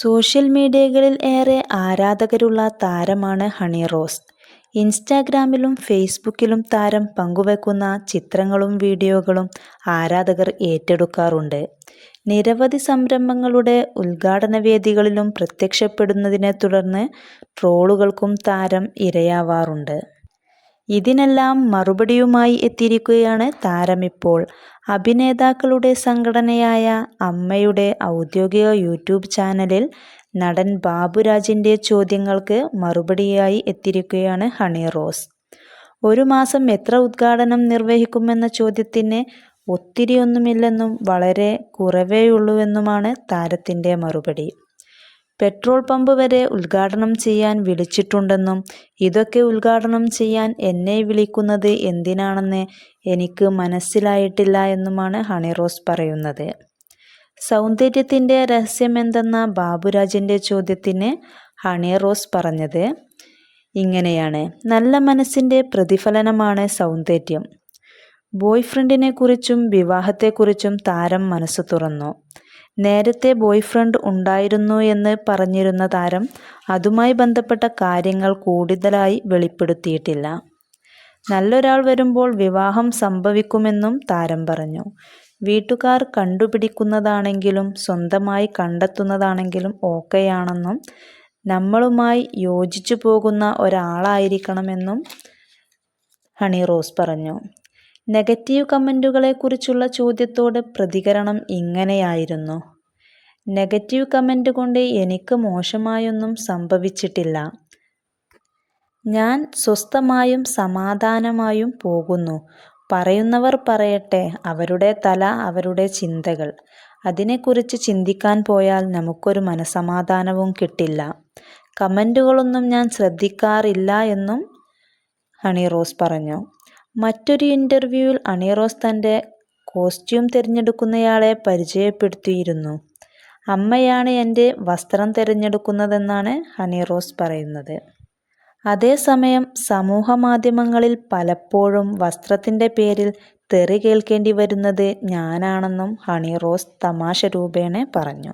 Social മീഡിയകളിൽ ഏറെ ആരാധകരുള്ള താരമാണ് ഹണി റോസ്. ഇൻസ്റ്റാഗ്രാമിലും ഫേസ്ബുക്കിലും താരം പങ്കുവെക്കുന്ന ചിത്രങ്ങളും വീഡിയോകളും ആരാധകർ ഏറ്റെടുക്കാറുണ്ട്. നിരവധി സംരംഭങ്ങളുടെ ഉദ്ഘാടന വേദികളിലും പ്രത്യക്ഷപ്പെടുന്നതിനെ തുടർന്ന് ട്രോളുകൾക്കും താരം ഇരയാവാറുണ്ട്. ഇതിനെല്ലാം മറുപടിയുമായി എത്തിയിരിക്കുകയാണ് താരമിപ്പോൾ അഭിനേതാക്കളുടെ സംഘടനയായ അമ്മയുടെ ഔദ്യോഗിക യൂട്യൂബ് ചാനലിൽ നടൻ ബാബുരാജിന്റെ ചോദ്യങ്ങൾക്ക് മറുപടിയായി എത്തിയിരിക്കുകയാണ് ഹണി റോസ്. ഒരു മാസം എത്ര ഉദ്ഘാടനം നിർവഹിക്കുമെന്ന ചോദ്യത്തിന് ഒത്തിരിയൊന്നുമില്ലെന്നും വളരെ കുറവേയുള്ളൂവെന്നുമാണ് താരത്തിന്റെ മറുപടി. പെട്രോൾ പമ്പ് വരെ ഉദ്ഘാടനം ചെയ്യാൻ വിളിച്ചിട്ടുണ്ടെന്നും ഇതൊക്കെ ഉദ്ഘാടനം ചെയ്യാൻ എന്നെ വിളിക്കുന്നത് എന്തിനാണെന്ന് എനിക്ക് മനസ്സിലായിട്ടില്ല എന്നുമാണ് ഹണിറോസ് പറയുന്നത്. സൗന്ദര്യത്തിന്റെ രഹസ്യമെന്തെന്ന ബാബുരാജിന്റെ ചോദ്യത്തിന് ഹണി റോസ് പറഞ്ഞത് ഇങ്ങനെയാണ്. നല്ല മനസ്സിന്റെ പ്രതിഫലനമാണ് സൗന്ദര്യം. ബോയ്ഫ്രണ്ടിനെക്കുറിച്ചും കുറിച്ചും വിവാഹത്തെക്കുറിച്ചും താരം മനസ്സ് തുറന്നു. നേരത്തെ ബോയ്ഫ്രണ്ട് ഉണ്ടായിരുന്നു എന്ന് പറഞ്ഞിരുന്ന താരം അതുമായി ബന്ധപ്പെട്ട കാര്യങ്ങൾ കൂടുതലായി വെളിപ്പെടുത്തിയിട്ടില്ല. നല്ലൊരാൾ വരുമ്പോൾ വിവാഹം സംഭവിക്കുമെന്നും താരം പറഞ്ഞു. വീട്ടുകാർ കണ്ടുപിടിക്കുന്നതാണെങ്കിലും സ്വന്തമായി കണ്ടെത്തുന്നതാണെങ്കിലും ഓക്കെയാണെന്നും നമ്മളുമായി യോജിച്ചു പോകുന്ന ഒരാളായിരിക്കണമെന്നും ഹണി റോസ് പറഞ്ഞു. നെഗറ്റീവ് കമന്റുകളെക്കുറിച്ചുള്ള ചോദ്യത്തോട് പ്രതികരണം ഇങ്ങനെയായിരുന്നു. നെഗറ്റീവ് കമന്റ് കൊണ്ട് എനിക്ക് മോശമായൊന്നും സംഭവിച്ചിട്ടില്ല. ഞാൻ സ്വസ്ഥമായും സമാധാനമായും പോകുന്നു. പറയുന്നവർ പറയട്ടെ അവരുടെ തല അവരുടെ ചിന്തകൾ. അതിനെക്കുറിച്ച് ചിന്തിക്കാൻ പോയാൽ നമുക്കൊരു മനസമാധാനവും കിട്ടില്ല. കമന്റുകളൊന്നും ഞാൻ ശ്രദ്ധിക്കാറില്ല എന്നും ഹണി റോസ് പറഞ്ഞു. മറ്റൊരു ഇന്റർവ്യൂവിൽ അണിറോസ് തന്റെ കോസ്റ്റ്യൂം തിരഞ്ഞെടുക്കുന്നയാളെ പരിചയപ്പെടുത്തിയിരുന്നു. അമ്മയാണ് എന്റെ വസ്ത്രം തിരഞ്ഞെടുക്കുന്നതെന്നാണ് ഹണിറോസ് പറയുന്നത്. അതേസമയം സമൂഹ മാധ്യമങ്ങളിൽ പലപ്പോഴും വസ്ത്രത്തിന്റെ പേരിൽ തെറി കേൾക്കേണ്ടി വരുന്നത് ഞാനാണെന്നും ഹണിറോസ് തമാശ രൂപേണ പറഞ്ഞു.